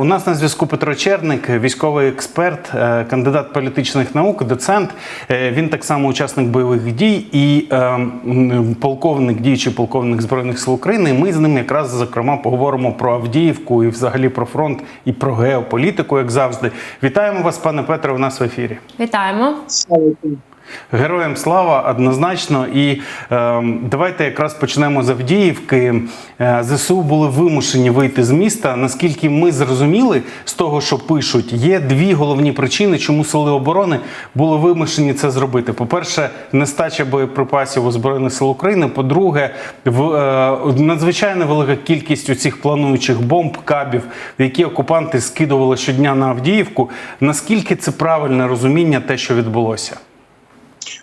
У нас на зв'язку Петро Черник, військовий експерт, е, кандидат політичних наук, доцент. Е, Він так само учасник бойових дій і е, полковник, діючий полковник збройних сил України. Ми з ним якраз зокрема поговоримо про Авдіївку і взагалі про фронт і про геополітику, як завжди. Вітаємо вас, пане Петре. У нас в ефірі. Вітаємо. Героям слава однозначно. І е, давайте якраз почнемо з Авдіївки. Е, ЗСУ були вимушені вийти з міста. Наскільки ми зрозуміли з того, що пишуть, є дві головні причини, чому сили оборони були вимушені це зробити. По-перше, нестача боєприпасів у збройних сил України. По-друге, в е, надзвичайно велика кількість у цих плануючих бомб, кабів, які окупанти скидували щодня на Авдіївку. Наскільки це правильне розуміння, те, що відбулося?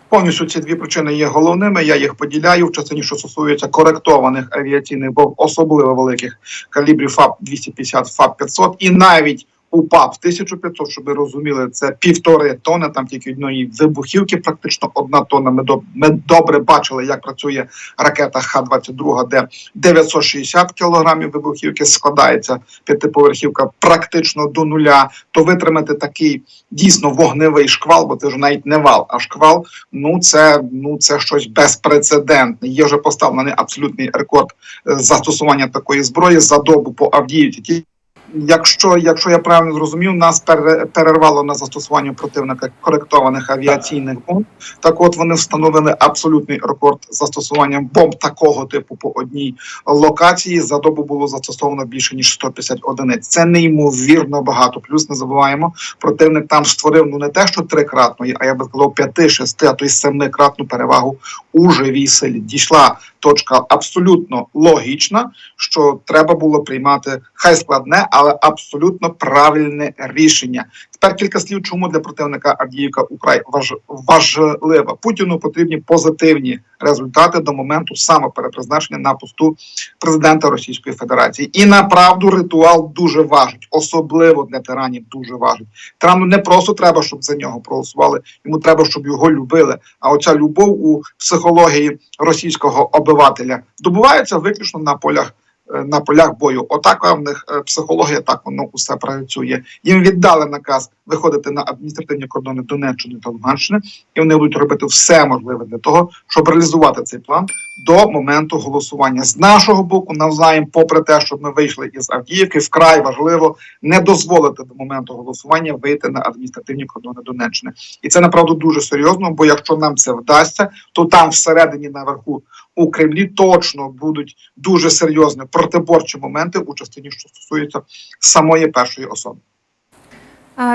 Повністю ці дві причини є головними. Я їх поділяю в частині, що стосується коректованих авіаційних бомб, особливо великих калібрів ФАП 250, ФАП 500 і навіть у ПАП 1500, щоб ви розуміли, це півтори тони, там тільки одної вибухівки, практично одна тонна. Ми, доб- ми добре бачили, як працює ракета Х-22, де 960 кілограмів вибухівки складається п'ятиповерхівка практично до нуля. То витримати такий дійсно вогневий шквал, бо це вже навіть не вал, а шквал. Ну це ну це щось безпрецедентне. Є вже поставлений абсолютний рекорд е, застосування такої зброї за добу по Авдіївці. Якщо, якщо я правильно зрозумів, нас пере- перервало на застосуванню противника коректованих авіаційних бомб. Так, от вони встановили абсолютний рекорд застосування бомб такого типу по одній локації. За добу було застосовано більше ніж 150 одиниць. Це неймовірно багато. Плюс не забуваємо, противник там створив ну не те, що трикратну, а я би сказав п'яти, шести, а то й семикратну перевагу у живій силі. Дійшла точка абсолютно логічна, що треба було приймати хай складне, але абсолютно правильне рішення. Тепер кілька слів, чому для противника Авдіївка украй важ, важлива. Путіну потрібні позитивні результати до моменту самоперепризначення на посту президента Російської Федерації. І направду ритуал дуже важить, особливо для тиранів дуже важить. Тирану не просто треба, щоб за нього проголосували. Йому треба, щоб його любили. А оця любов у психології російського обивателя добувається виключно на полях. Е, На полях бою, отака в них е, психологія, так воно усе працює. Їм віддали наказ виходити на адміністративні кордони Донеччини та Луганщини, і вони будуть робити все можливе для того, щоб реалізувати цей план до моменту голосування. З нашого боку, навзаєм, попри те, що ми вийшли із Авдіївки, вкрай важливо не дозволити до моменту голосування вийти на адміністративні кордони Донеччини. І це направду дуже серйозно. Бо якщо нам це вдасться, то там всередині наверху у Кремлі точно будуть дуже серйозні протиборчі моменти у частині, що стосується самої першої особи.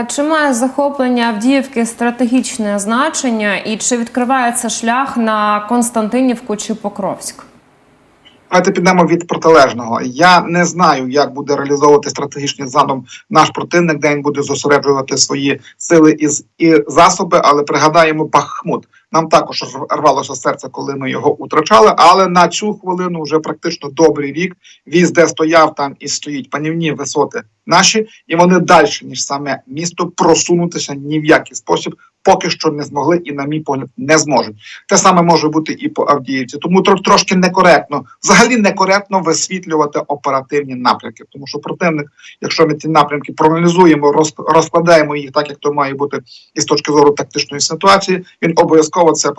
Чи має захоплення Авдіївки стратегічне значення і чи відкривається шлях на Константинівку чи Покровськ? Давайте підемо від протилежного. Я не знаю, як буде реалізовувати стратегічний задум наш противник, де він буде зосереджувати свої сили із і засоби. Але пригадаємо Бахмут. Нам також рвалося серце, коли ми його утрачали. Але на цю хвилину вже практично добрий рік. Віз, де стояв, там і стоїть панівні висоти наші, і вони далі ніж саме місто просунутися ні в який спосіб. Поки що не змогли і, на мій погляд, не зможуть. Те саме може бути і по Авдіївці. Тому трошки некоректно, взагалі некоректно висвітлювати оперативні напрямки. Тому що противник, якщо ми ці напрямки проаналізуємо, роз- розкладаємо їх так, як то має бути і з точки зору тактичної ситуації, він обов'язково це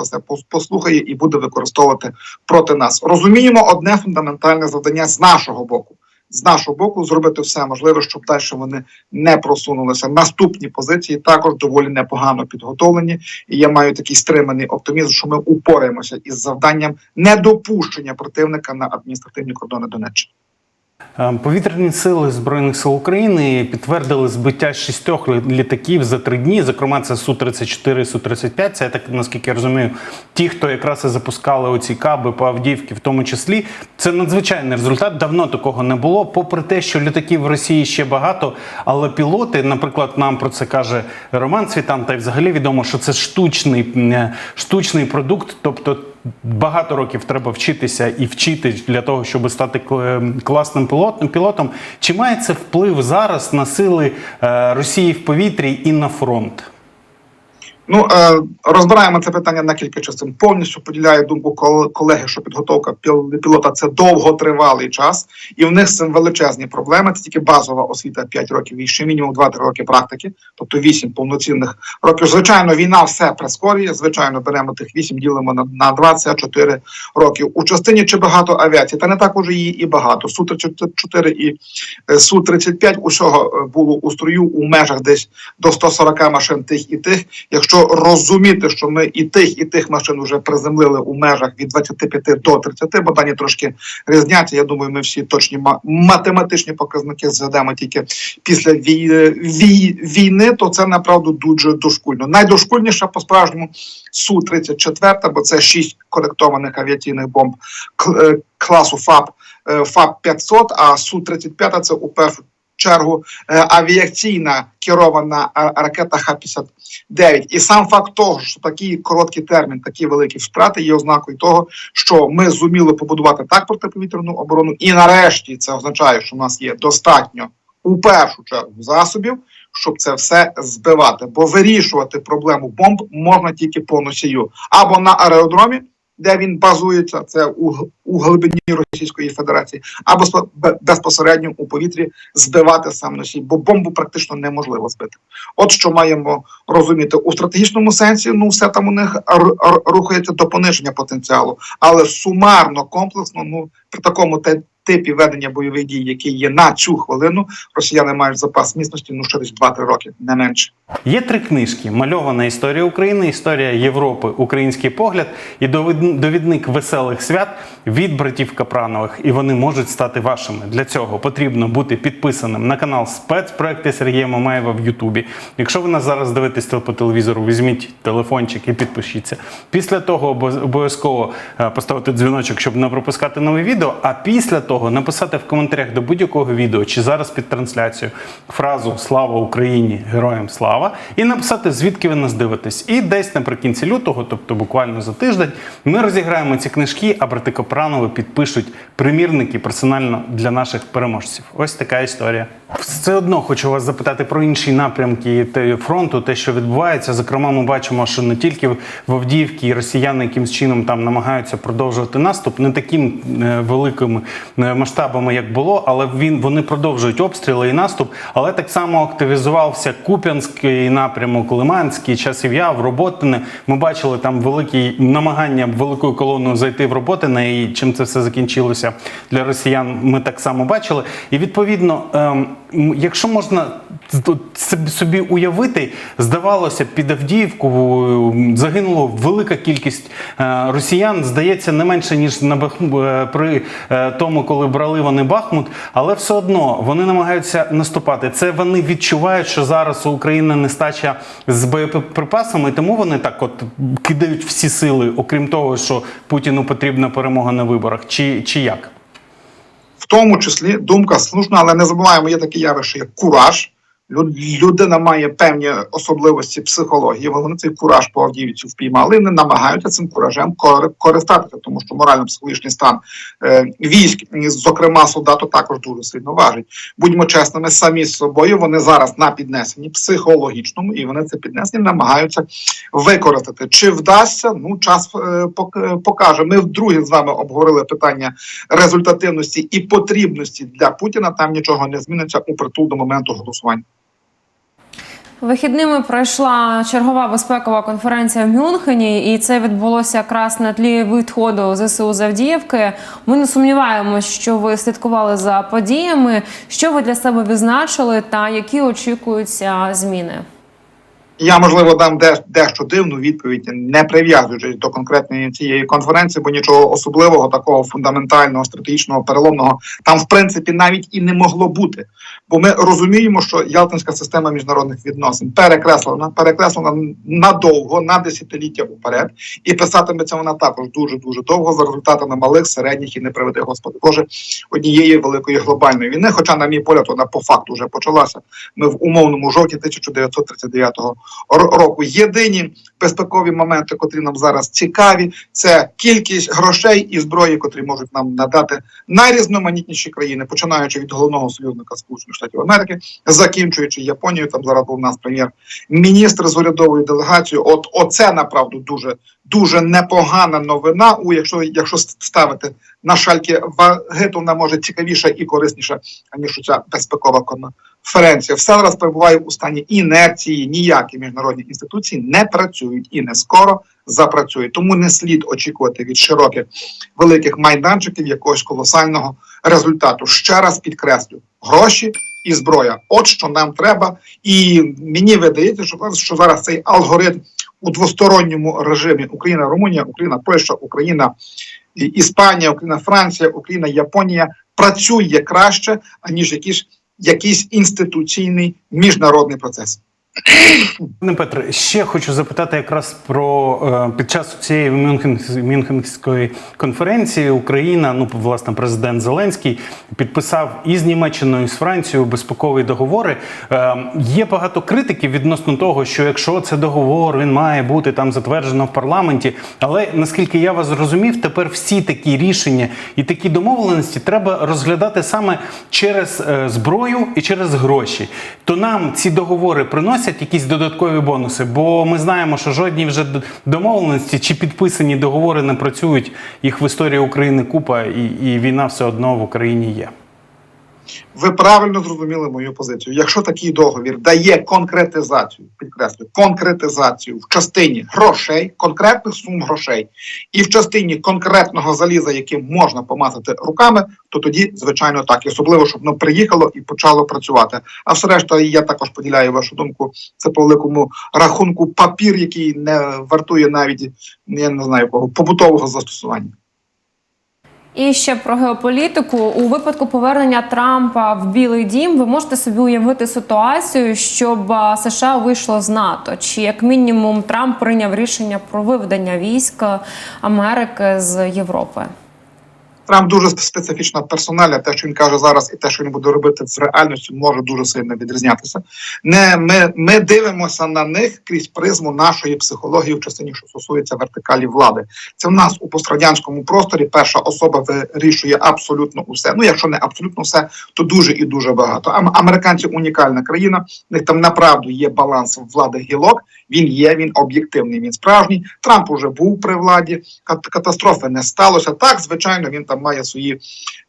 послухає і буде використовувати проти нас. Розуміємо одне фундаментальне завдання з нашого боку. З нашого боку зробити все можливе, щоб далі вони не просунулися. Наступні позиції також доволі непогано підготовлені. І я маю такий стриманий оптимізм, що ми упораємося із завданням недопущення противника на адміністративні кордони Донеччини. Е, Повітряні сили Збройних сил України підтвердили збиття шістьох літаків за три дні. Зокрема, це Су-34 і Су-35. Це я так наскільки я розумію, ті, хто якраз і запускали оці каби по Авдіївці, в тому числі. Це надзвичайний результат. Давно такого не було. Попри те, що літаків в Росії ще багато, але пілоти, наприклад, нам про це каже Роман Цвітан, та й взагалі відомо, що це штучний, м, штучний продукт, тобто. Багато років треба вчитися і вчити для того, щоб стати кл- класним пілотом. пілотом. Чи має це вплив зараз на сили е, Росії в повітрі і на фронт? Ну е, розбираємо це питання на кілька частин. Повністю поділяю думку кол- колеги, що підготовка піл- пілота це довготривалий час, і в них з цим величезні проблеми. Це тільки базова освіта 5 років і ще мінімум 2-3 роки практики, тобто 8 повноцінних років. Звичайно, війна все прискорює. Звичайно, беремо тих 8, ділимо на, на 24 років. У частині чи багато авіації, та не так уже її і багато. Су 34 і е, Су 35 усього е, було у строю у межах десь до 140 машин тих і тих. Якщо розуміти, що ми і тих, і тих машин вже приземлили у межах від 25 до 30, бо дані трошки різняться. Я думаю, ми всі точні математичні показники зведемо тільки після вій- вій- війни, то це направду дуже дошкульно. Найдошкульніша по справжньому су 34 бо це 6 коректованих авіаційних бомб е, класу ФАП ФАП 500, а су 35 це у першу чергу е, авіаційна керована е, ракета Х-59. І сам факт того, що такий короткий термін, такі великі втрати є ознакою того, що ми зуміли побудувати так протиповітряну оборону, і нарешті це означає, що в нас є достатньо у першу чергу засобів, щоб це все збивати. Бо вирішувати проблему бомб можна тільки по носію або на аеродромі. Де він базується, це у, у глибині Російської Федерації, або безпосередньо у повітрі збивати сам носій, бо бомбу практично неможливо збити. От що маємо розуміти у стратегічному сенсі. Ну все там у них рухається до пониження потенціалу, але сумарно комплексно, ну при такому. Типі ведення бойових дій, які є на цю хвилину, росіяни мають запас міцності ну десь 2-3 роки, не менше. Є три книжки: мальована історія України, історія Європи, український погляд і довід- довідник веселих свят від братів Капранових. І вони можуть стати вашими. Для цього потрібно бути підписаним на канал спецпроекти Сергія Мамаєва в Ютубі. Якщо ви нас зараз дивитесь по телевізору, візьміть телефончик і підпишіться. Після того обов'яз- обов'язково е, поставити дзвіночок, щоб не пропускати нове відео. А після того написати в коментарях до будь-якого відео чи зараз під трансляцію фразу Слава Україні! Героям слава! і написати, звідки ви нас дивитесь. І десь наприкінці лютого, тобто буквально за тиждень, ми розіграємо ці книжки, а брати Капранови підпишуть примірники персонально для наших переможців. Ось така історія. Все одно хочу вас запитати про інші напрямки фронту, те, що відбувається. Зокрема, ми бачимо, що не тільки в Авдіївці росіяни якимсь чином там намагаються продовжувати наступ, не таким е, великими е, масштабами, як було, але він вони продовжують обстріли і наступ. Але так само активізувався Куп'янський напрямок, Лиманський, часів яв, Роботине. Ми бачили там великі намагання великою колоною зайти в Роботине, і чим це все закінчилося для росіян. Ми так само бачили. І відповідно, ем, якщо можна собі- уявити, здавалося, під Авдіївку м, загинуло велика кількість е, росіян. Здається, не менше ніж на Бахму е, при е, тому, коли брали вони Бахмут, але все одно вони намагаються наступати. Це вони відчувають, що зараз у України нестача з боєприпасами, тому вони так от кидають всі сили, окрім того, що Путіну потрібна перемога на виборах, чи, чи як? В тому числі думка слушна, але не забуваємо, є таке явище, як кураж. Лю- Людина має певні особливості психології. Вони цей кураж по впіймали і не намагаються цим куражем кор- користатися, тому що морально-психологічний стан е, військ, зокрема солдату, також дуже сильно важить. Будьмо чесними, самі з собою вони зараз на піднесенні психологічному, і вони це піднесення намагаються використати. Чи вдасться? Ну час е, пок- покаже. Ми вдруге з вами обговорили питання результативності і потрібності для Путіна. Там нічого не зміниться у притул до моменту голосування. Вихідними пройшла чергова безпекова конференція в Мюнхені, і це відбулося якраз на тлі відходу ЗСУ Завдіївки. Ми не сумніваємося, що ви слідкували за подіями. Що ви для себе відзначили, та які очікуються зміни? Я можливо дам дещо дивну відповідь, не прив'язуючись до конкретної цієї конференції, бо нічого особливого, такого фундаментального, стратегічного, переломного там в принципі навіть і не могло бути. Бо ми розуміємо, що Ялтинська система міжнародних відносин перекреслена, перекреслена надовго, на десятиліття уперед, і писатиметься вона також дуже дуже довго за результатами малих, середніх і не приведи Господи Боже однієї великої глобальної війни. Хоча, на мій погляд, вона по факту вже почалася. Ми в умовному жовтні 1939 ро- року. Єдині безпекові моменти, котрі нам зараз цікаві, це кількість грошей і зброї, котрі можуть нам надати найрізноманітніші країни, починаючи від головного союзника Сполучених Штатів Америки, закінчуючи Японією. Там зараз був у нас прем'єр-міністр з урядовою делегацією. От оце направду дуже дуже непогана новина. У якщо якщо ставити на шальки ваги, то вона може цікавіша і корисніша аніж ця безпекова конференція. Все зараз перебуває у стані інерції. Ніякі міжнародні інституції не працюють і не скоро запрацюють. Тому не слід очікувати від широких великих майданчиків якогось колосального результату. Ще раз підкреслю: гроші і зброя. От що нам треба, і мені видається, що що зараз цей алгоритм у двосторонньому режимі Україна, Румунія, Україна, Польща, Україна, Іспанія, Україна, Франція, Україна, Японія працює краще аніж якийсь, якийсь інституційний міжнародний процес. Пане Петре, ще хочу запитати якраз про е, під час цієї Мюнхенської конференції Україна, ну власне, президент Зеленський підписав із Німеччиною, і з Францією безпекові договори. Е, є багато критиків відносно того, що якщо це договор, він має бути там затверджено в парламенті. Але наскільки я вас зрозумів, тепер всі такі рішення і такі домовленості треба розглядати саме через е, зброю і через гроші. То нам ці договори приносять якісь додаткові бонуси, бо ми знаємо, що жодні вже домовленості чи підписані договори не працюють. Їх в історії України купа, і, і війна все одно в Україні є. Ви правильно зрозуміли мою позицію. Якщо такий договір дає конкретизацію, підкреслю, конкретизацію в частині грошей, конкретних сум грошей, і в частині конкретного заліза, яким можна помазати руками, то тоді, звичайно, так. І особливо, щоб воно приїхало і почало працювати. А все решта, я також поділяю вашу думку. Це по великому рахунку папір, який не вартує навіть я не знаю кого побутового застосування. І ще про геополітику у випадку повернення Трампа в Білий Дім, ви можете собі уявити ситуацію, щоб США вийшло з НАТО, чи як мінімум Трамп прийняв рішення про виведення військ Америки з Європи. Трамп дуже специфічна персоналя. Те, що він каже зараз, і те, що він буде робити в реальності, може дуже сильно відрізнятися. Не ми, ми дивимося на них крізь призму нашої психології в частині, що стосується вертикалі влади. Це в нас у пострадянському просторі перша особа вирішує абсолютно усе. Ну, якщо не абсолютно все, то дуже і дуже багато. А американці унікальна країна. В них там направду є баланс влади гілок. Він є, він об'єктивний, він справжній. Трамп уже був при владі. кат- Катастрофи не сталося. Так, звичайно, він там має свої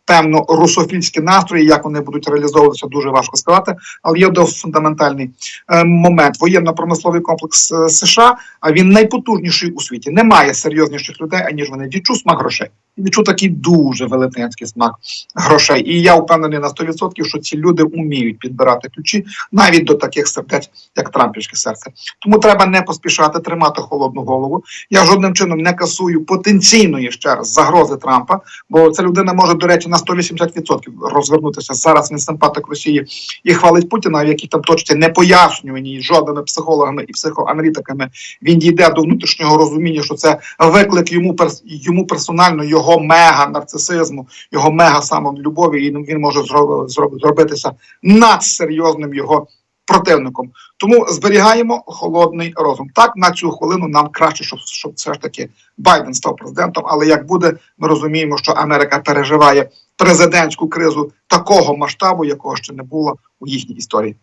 певно русофільські настрої. Як вони будуть реалізовуватися, дуже важко сказати. Але є до фундаментальний е, момент. Воєнно-промисловий комплекс е, США. А він найпотужніший у світі. Немає серйозніших людей, аніж вони. Відчу смак грошей. І Відчу такий дуже велетенський смак грошей. І я впевнений на 100%, що ці люди вміють підбирати ключі навіть до таких сердець, як Трампівське серце. Тому треба не поспішати тримати холодну голову. Я жодним чином не касую потенційної ще раз загрози Трампа, бо ця людина може, до речі, на 180% розвернутися. Зараз він симпатик Росії і хвалить Путіна, в якій там точці не пояснювані жодними психологами і психоаналітиками. Він дійде до внутрішнього розуміння, що це виклик йому йому персонально його мега нарцисизму, його мега самолюбові, і він може зроб- зроб- зробитися надсерйозним його противником. Тому зберігаємо холодний розум. Так на цю хвилину нам краще, щоб, щоб все ж таки Байден став президентом. Але як буде, ми розуміємо, що Америка переживає президентську кризу такого масштабу, якого ще не було у їхній історії.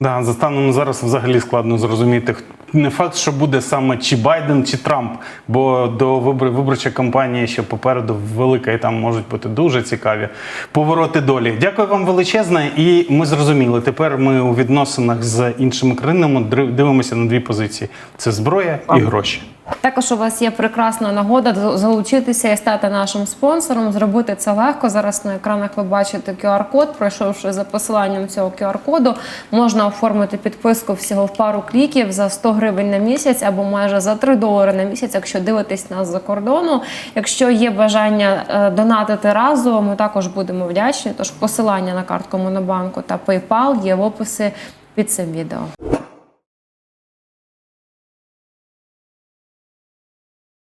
Да, за станом зараз взагалі складно зрозуміти. Не факт, що буде саме чи Байден, чи Трамп, бо до вибор... виборча кампанія ще попереду велика, і там можуть бути дуже цікаві повороти долі. Дякую вам величезне, і ми зрозуміли. Тепер ми у відносинах з іншими країнами дивимося на дві позиції: це зброя і гроші. Також у вас є прекрасна нагода залучитися і стати нашим спонсором. Зробити це легко. Зараз на екранах ви бачите QR-код. Пройшовши за посиланням цього QR-коду, можна оформити підписку всього в пару кліків за 100 гривень на місяць або майже за 3 долари на місяць, якщо дивитесь нас за кордону. Якщо є бажання е, донатити разово, ми також будемо вдячні. Тож посилання на картку Монобанку та PayPal є в описі під цим відео.